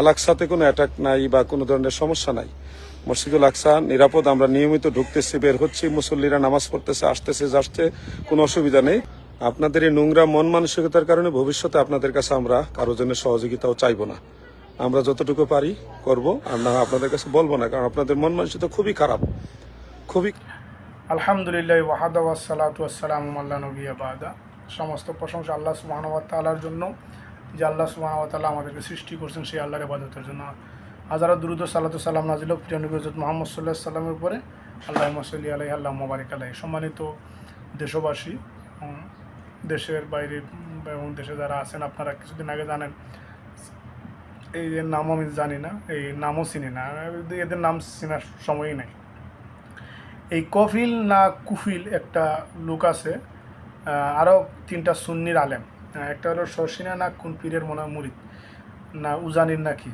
আলাকসাতে কোনো অ্যাটাক নাই বা কোনো ধরনের সমস্যা নাই। মসজিদুল আকসা নিরাপদ, আমরা নিয়মিত ঢুকতেছি, বের হচ্ছি, মুসল্লিরা নামাজ পড়তেছে, আসতেছে, যাচ্ছে, কোনো অসুবিধা নেই। আপনাদের এই নোংরা মন মানসিকতার কারণে ভবিষ্যতে আপনাদের কাছে আমরা কারও জন্য সহযোগিতাও চাইব না। আমরা যতটুকু পারি করব, আর না আপনাদের কাছে বলব না, কারণ আপনাদের মন মানসিকতা খুবই খারাপ। খুবই আলহামদুলিল্লাহ ওয়াহাদা ওয়াসালাতু ওয়াসালাম আল্লাহ নবী বাদা। সমস্ত প্রশংসা আল্লাহ সুবাহানুয়া তালার জন্য। যে আল্লাহ সুবাহানুয়া তাল্লাহ আমাদেরকে সৃষ্টি করছেন সেই আল্লাহর ইবাদতের জন্য। হাজারা দুরুদ সালাতু সাল্লাম নাজিল প্রিয় নবী হজরত মোহাম্মদ সাল্লাহ সাল্লামের উপরে। আল্লাহ মসলি আলাই আল্লাহ মোবারিক আলাই সম্মানিত দেশবাসী দেশের বাইরে এবং দেশে যারা আছেন, আপনারা কিছুদিন আগে জানেন, এই এর নামও আমি জানি না, এই নামও চিনি না, এদের নাম চেনার সময়ই নেই। এই কফিল না কুফিল একটা লোক আছে আরও তিনটা সুন্নির আলেম। একটা হলো শর্ষিনা না কোন পীরের মনে মুরিদ? না, উজানির না কি?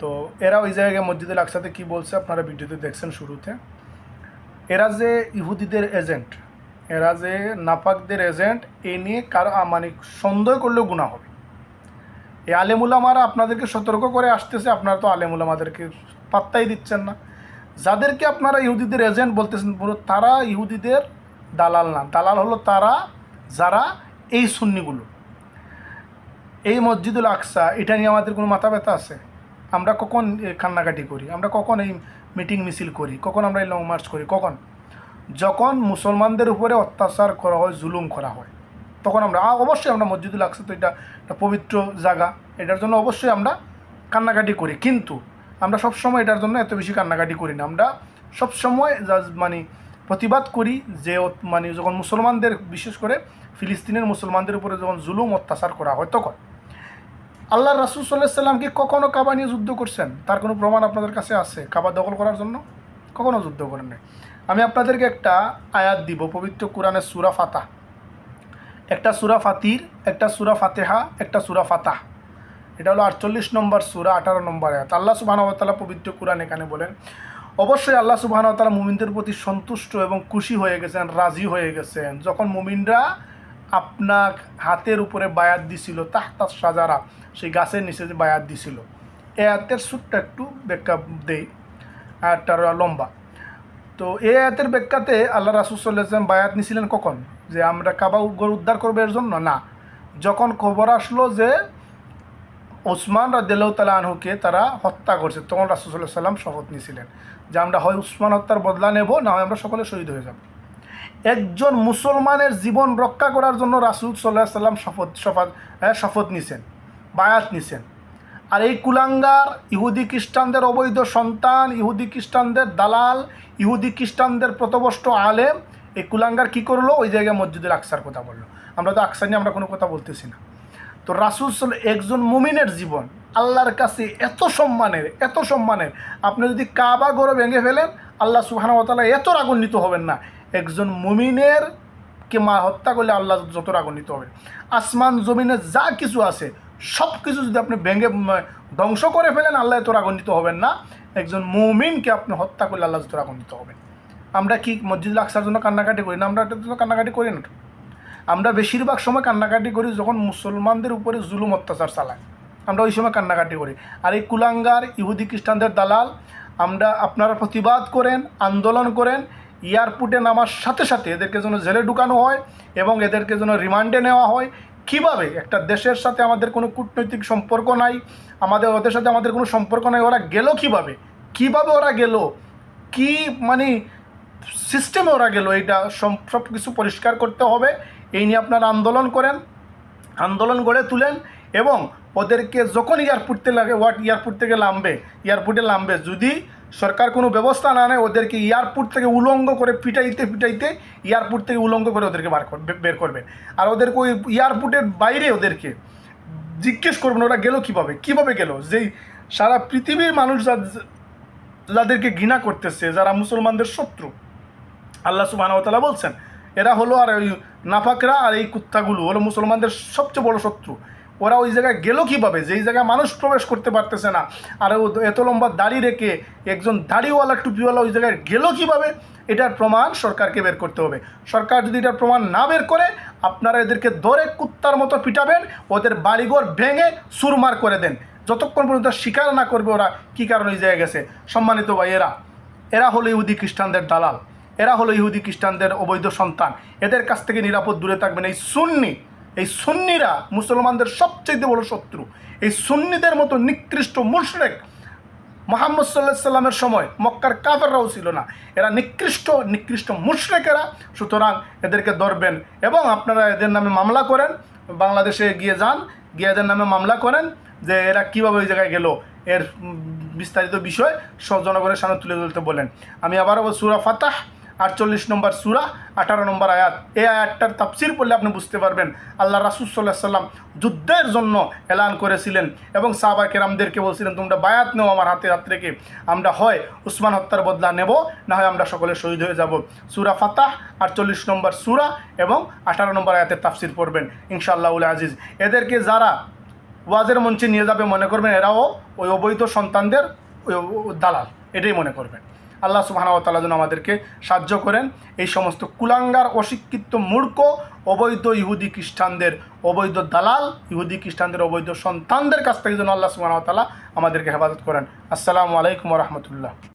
তো এরা ওই জায়গায় মসজিদুল আকসাতে কি বলছে আপনারা ভিডিওতে দেখছেন শুরুতে। এরা যে ইহুদিদের এজেন্ট, এরা যে নাপাকদের এজেন্ট, এ নিয়ে কারও মানে সন্দেহ করলেও গুণা হবে। এই আলেমুলামারা আপনাদেরকে সতর্ক করে আসতেছে, আপনারা তো আলেমুলামাদেরকে পাত্তাই দিচ্ছেন না। যাদেরকে আপনারা ইহুদিদের এজেন্ট বলতেছেন, পুরো তারা ইহুদিদের দালাল না। দালাল হলো তারা, যারা এই সুন্নিগুলো। এই মসজিদুল আকসা, এটা নিয়ে আমাদের কোনো মাথা ব্যথা আছে? আমরা কখন কান্নাকাটি করি? আমরা কখন এই মিটিং মিছিল করি? কখন আমরা এই লং মার্চ করি? কখন? যখন মুসলমানদের উপরে অত্যাচার করা হয়, জুলুম করা হয়, তখন আমরা অবশ্যই আমরা মসজিদুল আকসা তো এটা একটা পবিত্র জায়গা। এটার জন্য অবশ্যই আমরা কান্নাকাটি করি। কিন্তু আমরা সবসময় এটার জন্য এত বেশি কান্নাকাটি করি না। আমরা সবসময় মানে প্রতিবাদ করি যে মানে যখন মুসলমানদের, বিশেষ করে ফিলিস্তিনের মুসলমানদের উপরে যখন জুলুম, অত্যাচার করা হয়, তখন আল্লাহ রাসুল সাল্লাহ সাল্লাম কি কখনো কাবা নিয়ে যুদ্ধ করছেন? তার কোনো প্রমাণ আপনাদের কাছে আছে? কাবা দখল করার জন্য? কখনও যুদ্ধ করেন নাই। আমি আপনাদেরকে একটা আয়াত দিব, পবিত্র কোরআনের সুরা ফাতা একটা সুরা ফাতির, একটা সুরা ফাতেহা, একটা সুরা ফাতাহ। এটা হলো আটচল্লিশ নম্বর সুরা, আঠারো নম্বর আয়াত। আল্লাহ সুবাহানতালা পবিত্র কোরআন এখানে বলেন, অবশ্যই আল্লাহ সুবাহানতালা মুমিনদের প্রতি সন্তুষ্ট এবং খুশি হয়ে গেছেন, রাজি হয়ে গেছেন। যখন মুমিনরা আপনার হাতের উপরে বায়াত দিছিল তাহতা সাজারা, সেই গাছের নিচে যে বায়াত দিছিল। এ আয়াতের সুটটা একটু ব্যাখ্যা দেই আয়াতটার লম্বা। তো এই আয়াতের ব্যাখ্যাতে আল্লাহ রাসুসাল্লাম বায়াত নিছিলেন কখন? যে আমরা কাবা উদ্ধার করব এর জন্য? না। যখন খবর আসলো যে ওসমান রাদিল্লাহ তালা আনহুকে তারা হত্যা করছে, তখন রাসুসাল্লাহ সাল্লাম শপথ নিয়েছিলেন যে আমরা হয় উসমান হত্যার বদলা নেব, না হয় আমরা সকলে শহীদ হয়ে যাব। একজন মুসলমানের জীবন রক্ষা করার জন্য রাসুল সাল্লাহ সাল্লাম শপথ শপথ শপথ নিছেন, বায়াত নিছেন। আর এই কুলাঙ্গার ইহুদি খ্রিস্টানদের অবৈধ সন্তান, ইহুদি খ্রিস্টানদের দালাল, ইহুদি খ্রিস্টানদের প্রতবষ্ট আলেম, এই কুলাঙ্গার কি করল? ওই জায়গায় মসজিদের আকসার কথা বলল। আমরা তো আকসার নিয়ে আমরা কোনো কথা বলতেছি না। তো রাসুল সাল একজন মুমিনের জীবন, আল্লাহর কাছে এত সম্মানের এত সম্মানের, আপনি যদি কাবা গড়ে ভেঙে ফেলেন, আল্লাহ সুহানতালা এত রাগান্বিত হবেন না। একজন মুমিনের কে মা হত্যা করলে আল্লাহ যত রাগান্বিত হবে। আসমান, জমিনে যা কিছু আছে সব কিছু যদি আপনি ভেঙে ধ্বংস করে ফেলেন, আল্লাহ এত রাগান্বিত হবেন না। একজন মুমিনকে আপনি হত্যা করলে আল্লাহ যত রাগান্বিত হবেন আমরা কি মসজিদ আকসার জন্য কান্নাকাটি করি না? আমরা এটার জন্য কান্নাকাটি করি না। আমরা বেশিরভাগ সময় কান্নাকাটি করি যখন মুসলমানদের উপরে জুলুম, অত্যাচার চালায়। আমরা ওই সময় কান্নাকাটি করি। আর এই কুলাঙ্গার, ইহুদি খ্রিস্টানদের দালাল, আমরা আপনারা প্রতিবাদ করেন, আন্দোলন করেন এয়ারপোর্টে নামার সাথে সাথে এদেরকে যেন জেলে ঢুকানো হয় এবং এদেরকে যেন রিমান্ডে নেওয়া হয়। কীভাবে? একটা দেশের সাথে আমাদের কোনো কূটনৈতিক সম্পর্ক নাই, আমাদের, ওদের সাথে আমাদের কোনো সম্পর্ক নাই, ওরা গেল কীভাবে? কীভাবে ওরা গেল? কি মানে সিস্টেমে ওরা গেল? সব সব কিছু পরিষ্কার করতে হবে। এই নিয়ে আপনারা আন্দোলন করেন, আন্দোলন গড়ে তুলেন এবং ওদেরকে যখন এয়ারপোর্ট থেকে লাগে ওয়াট এয়ারপোর্ট থেকে নামবে? এয়ারপোর্টে নামবে। যদি সরকার কোনো ব্যবস্থা না নেয়, ওদেরকে এয়ারপোর্ট থেকে উলঙ্গ করে পিটাইতে পিটাইতে এয়ারপোর্ট থেকে উলঙ্গ করে ওদেরকে বার বের করবে আর ওদেরকে ওই এয়ারপোর্টের বাইরে ওদেরকে জিজ্ঞেস করবেন, ওরা গেল কীভাবে? কীভাবে গেল? যেই সারা পৃথিবীর মানুষ যাদেরকে ঘৃণা করতেছে, যারা মুসলমানদের শত্রু, আল্লাহ সুবাহতালা বলছেন, এরা হলো আর ওই নাফাকরা আর এই কুত্তাগুলো হলো মুসলমানদের সবচেয়ে বড় শত্রু। ওরা ওই জায়গায় গেল কীভাবে? যেই জায়গায় মানুষ প্রবেশ করতে পারতেছে না। আর ও এত লম্বা দাড়ি রেখে একজন দাড়িওয়ালা, টুপিওয়ালা ওই জায়গায় গেল কীভাবে? এটার প্রমাণ সরকারকে বের করতে হবে। সরকার যদি এটার প্রমাণ না বের করে, আপনারা এদেরকে দরে কুত্তার মতো পিটাবেন, ওদের বাড়িঘর ভেঙে সুরমার করে দেন। যতক্ষণ পর্যন্ত স্বীকার না করবে ওরা কী কারণে এই জায়গায় গেছে। সম্মানিত ভাইয়েরা এরা হলো ইহুদি খ্রিস্টানদের দালাল। এরা হলো ইহুদি খ্রিস্টানদের অবৈধ সন্তান। এদের কাছ থেকে নিরাপদ দূরে থাকবেন এই সুন্নি এই সুন্নিরা মুসলমানদের সবচেয়ে বড় শত্রু। এই সুন্নিদের মতো নিকৃষ্ট মুশরেক মোহাম্মদ সাল্লাহ সাল্লামের সময় মক্কার কাফেররাও ছিল না। এরা নিকৃষ্ট নিকৃষ্ট মুশরেকেরা। সুতরাং এদেরকে ধরবেন এবং আপনারা এদের নামে মামলা করেন, বাংলাদেশে গিয়ে যান, গিয়ে এদের নামে মামলা করেন যে এরা কীভাবে ওই জায়গায় গেল। এর বিস্তারিত বিষয় জনগণের সামনে তুলে ধরতে বলেন। আমি আবারও সুরা ফাতাহ। আটচল্লিশ নম্বর সুরা, আঠারো নম্বর আয়াত। এই আয়াতটার তাফসির পড়লে আপনি বুঝতে পারবেন, আল্লাহ রাসুল সাল্লাহ সাল্লাম যুদ্ধের জন্য এলান করেছিলেন এবং সাহবা কেরামদেরকে বলছিলেন, তোমরা বায়াত নেও আমার হাতে হাত রেখে আমরা হয় উসমান হত্যার বদলা নেব, না হয় আমরা সকলে শহীদ হয়ে যাব। সুরা ফাতাহ, আটচল্লিশ নম্বর সুরা এবং আঠারো নম্বর আয়াতের তাফসির পড়বেন ইনশাআল্লাহ উল আজিজ। এদেরকে যারা ওয়াজের মঞ্চে নিয়ে যাবে মনে করবেন, এরাও ওই অবৈধ সন্তানদের দালাল, এটাই মনে করবেন। আল্লাহ সুবাহানতালা যেন আমাদেরকে সাহায্য করেন। এই সমস্ত কুলাঙ্গার, অশিক্ষিত, মূর্খ, অবৈধ ইহুদি খ্রিস্টানদের, অবৈধ দালাল, ইহুদি খ্রিস্টানদের, অবৈধ সন্তানদের কাছ থেকে যেন আল্লাহ সুবাহানতালা আমাদেরকে হেফাজত করেন। আসসালামু আলাইকুম রহমতুল্লাহ।